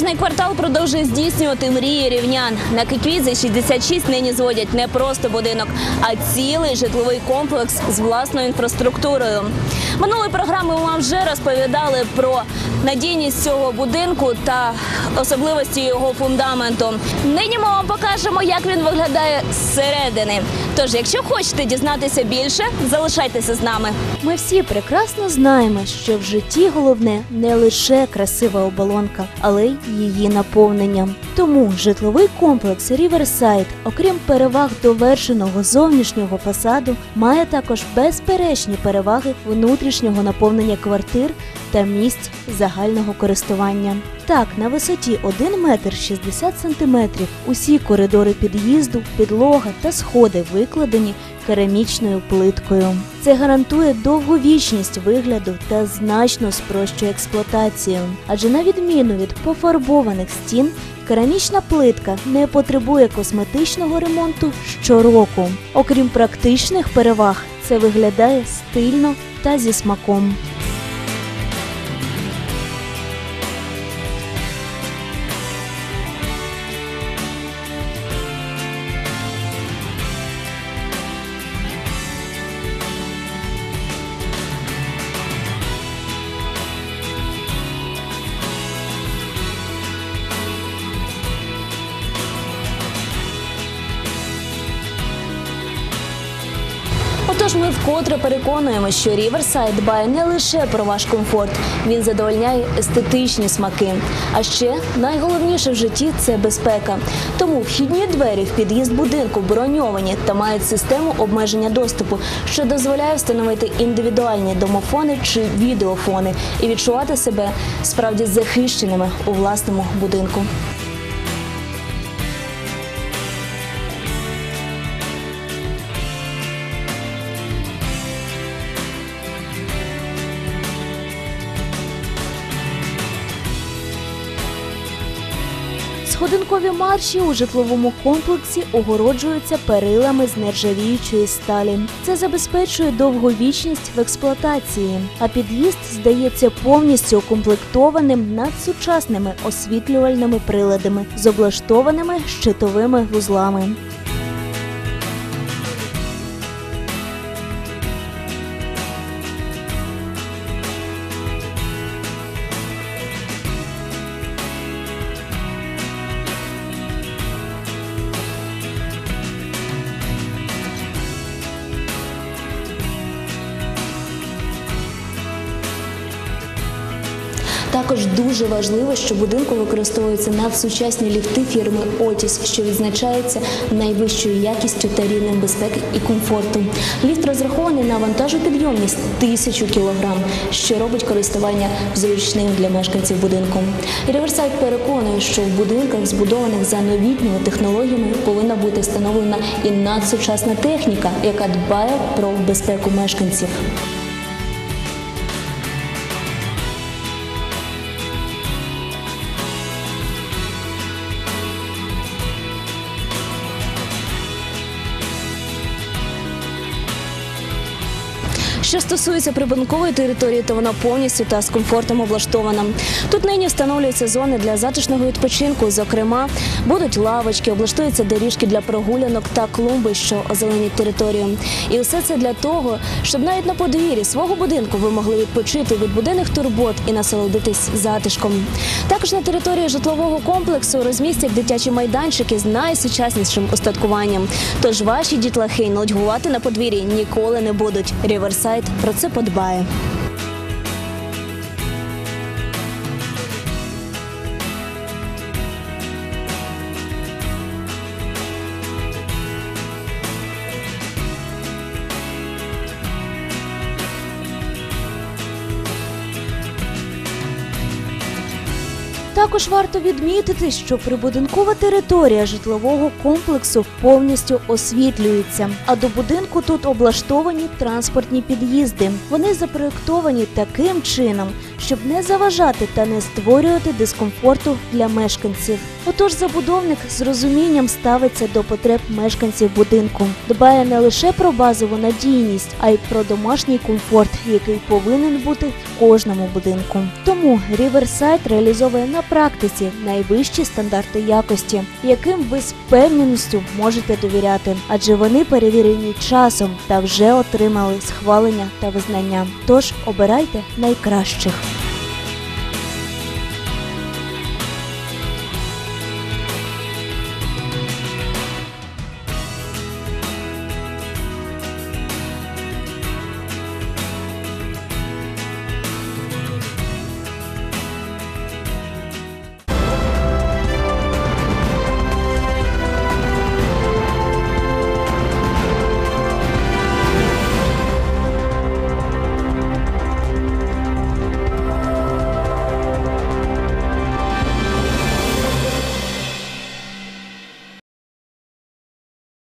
Набережний квартал продовжує здійснювати мрії рівнян. На Киквізі 66 нині зводять не просто будинок, а цілий житловий комплекс з власною інфраструктурою. Минулої програми ми вам вже розповідали про надійність цього будинку та особливості його фундаменту. Нині ми вам покажемо, як він виглядає зсередини. Тож, якщо хочете дізнатися більше, залишайтеся з нами. Ми всі прекрасно знаємо, що в житті головне не лише красива оболонка, але й її наповнення. Тому житловий комплекс Ріверсайд, окрім переваг довершеного зовнішнього фасаду, має також безперечні переваги внутрішнього наповнення квартир та місць загального користування. Так, на висоті 1 метр 60 сантиметрів усі коридори під'їзду, підлога та сходи викладені керамічною плиткою. Це гарантує довговічність вигляду та значно спрощує експлуатацію. Адже на відміну від пофарбованих стін, керамічна плитка не потребує косметичного ремонту щороку. Окрім практичних переваг, це виглядає стильно та зі смаком. Отож, ми вкотре переконуємо, що Ріверсайд дбає не лише про ваш комфорт, він задовольняє естетичні смаки. А ще найголовніше в житті це безпека. Тому вхідні двері в під'їзд будинку броньовані та мають систему обмеження доступу, що дозволяє встановити індивідуальні домофони чи відеофони і відчувати себе справді захищеними у власному будинку. Сходинкові марші у житловому комплексі огороджуються перилами з нержавіючої сталі. Це забезпечує довговічність в експлуатації, а під'їзд здається повністю укомплектованим надсучасними освітлювальними приладами з облаштованими щитовими вузлами. Також дуже важливо, що в будинку використовуються надсучасні ліфти фірми Otis, що відзначається найвищою якістю та рівнем безпеки і комфорту. Ліфт розрахований на вантажопідйомність 1000 кг, що робить користування зручним для мешканців будинку. Ріверсайд переконує, що в будинках, збудованих за новітніми технологіями, повинна бути встановлена і надсучасна техніка, яка дбає про безпеку мешканців. Що стосується прибудинкової території, то вона повністю та з комфортом облаштована. Тут нині встановлюються зони для затишного відпочинку. Зокрема, будуть лавочки, облаштуються доріжки для прогулянок та клумби, що озеленять територію. І все це для того, щоб навіть на подвір'ї свого будинку ви могли відпочити від буденних турбот і насолодитись затишком. Також на території житлового комплексу розмістять дитячі майданчики з найсучаснішим устаткуванням. Тож ваші дітлахи нудьгувати на подвір'ї ніколи не будуть. Ріверсайд про це подбає. Також варто відмітити, що прибудинкова територія житлового комплексу повністю освітлюється. А до будинку тут облаштовані транспортні під'їзди. Вони запроєктовані таким чином, щоб не заважати та не створювати дискомфорту для мешканців. Отож, забудовник з розумінням ставиться до потреб мешканців будинку, дбає не лише про базову надійність, а й про домашній комфорт, який повинен бути в кожному будинку. Тому Riverside реалізовує на практиці найвищі стандарти якості, яким ви з впевненістю можете довіряти, адже вони перевірені часом та вже отримали схвалення та визнання. Тож обирайте найкращих.